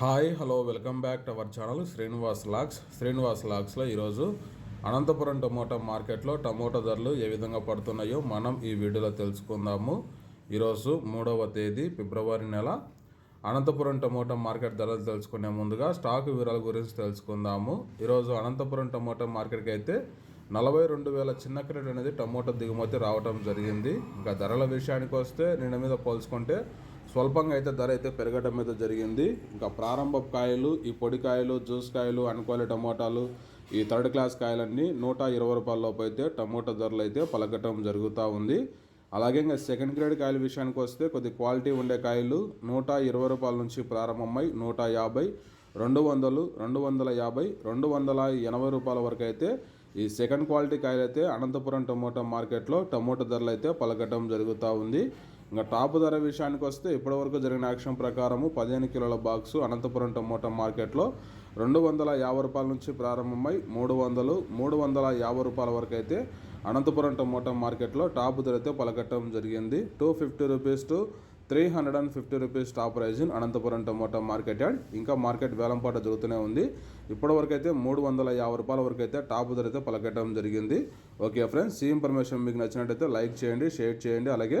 Hi hello welcome back to our channel Srinivas lakhs. Srinivas లాక్స్లో ఈరోజు Anantapuram tomato మార్కెట్లో టమోటా ధరలు ఏ విధంగా పడుతున్నాయో మనం ఈ వీడియోలో తెలుసుకుందాము. ఈరోజు మూడవ తేదీ ఫిబ్రవరి నెల. అనంతపురం టమోటా మార్కెట్ ధరలు తెలుసుకునే ముందుగా స్టాక్ వివరాల గురించి తెలుసుకుందాము. ఈరోజు అనంతపురం టమోటా మార్కెట్కి అయితే నలభై రెండు వేల చిన్న క్రేట్ అనేది టమోటా దిగుమతి రావడం జరిగింది. ఇంకా ధరల విషయానికి వస్తే నిన్న మీద పోల్చుకుంటే స్వల్పంగా అయితే ధర అయితే పెరగడం మీద జరిగింది. ఇంకా ప్రారంభ కాయలు ఈ పొడి కాయలు జ్యూస్ కాయలు అనుకోలే టమోటాలు ఈ థర్డ్ క్లాస్ కాయలన్నీ నూట ఇరవై రూపాయల లోపు అయితే టమోటా ధరలు అయితే పలకటం జరుగుతూ ఉంది. అలాగే ఇంకా సెకండ్ గ్రేడ్ కాయల విషయానికి వస్తే కొద్ది క్వాలిటీ ఉండే కాయలు నూట ఇరవై రూపాయల నుంచి ప్రారంభమై నూట యాభై రెండు వందలు రెండు వందల యాభై రెండు వందల ఎనభై రూపాయల వరకు అయితే ఈ సెకండ్ క్వాలిటీ కాయలు అయితే అనంతపురం టమోటా మార్కెట్లో టమోటా ధరలు అయితే పలకటం జరుగుతూ ఉంది. ఇంకా టాప్ ధర విషయానికి వస్తే ఇప్పటివరకు జరిగిన యాక్షన్ ప్రకారము పదిహేను కిలోల బాక్సు అనంతపురం టమోటా మార్కెట్లో రెండు వందల యాభై రూపాయల నుంచి ప్రారంభమై మూడు వందలు మూడు వందల యాభై రూపాయల వరకు అయితే అనంతపురం టమోటా మార్కెట్లో టాప్ ధరతో పలకట్టడం జరిగింది. Two fifty rupees to three hundred and fifty rupees top price in Anantapuram tomato market yard. ఇంకా మార్కెట్ వేలంపాట జరుగుతూనే ఉంది. ఇప్పటి వరకు అయితే మూడు వందల యాభై రూపాయల వరకు అయితే టాప్ ధర అయితే పలకట్టడం జరిగింది. ఓకే ఫ్రెండ్స్ ఈ ఇన్ఫర్మేషన్ మీకు నచ్చినట్టయితే లైక్ చేయండి షేర్ చేయండి. అలాగే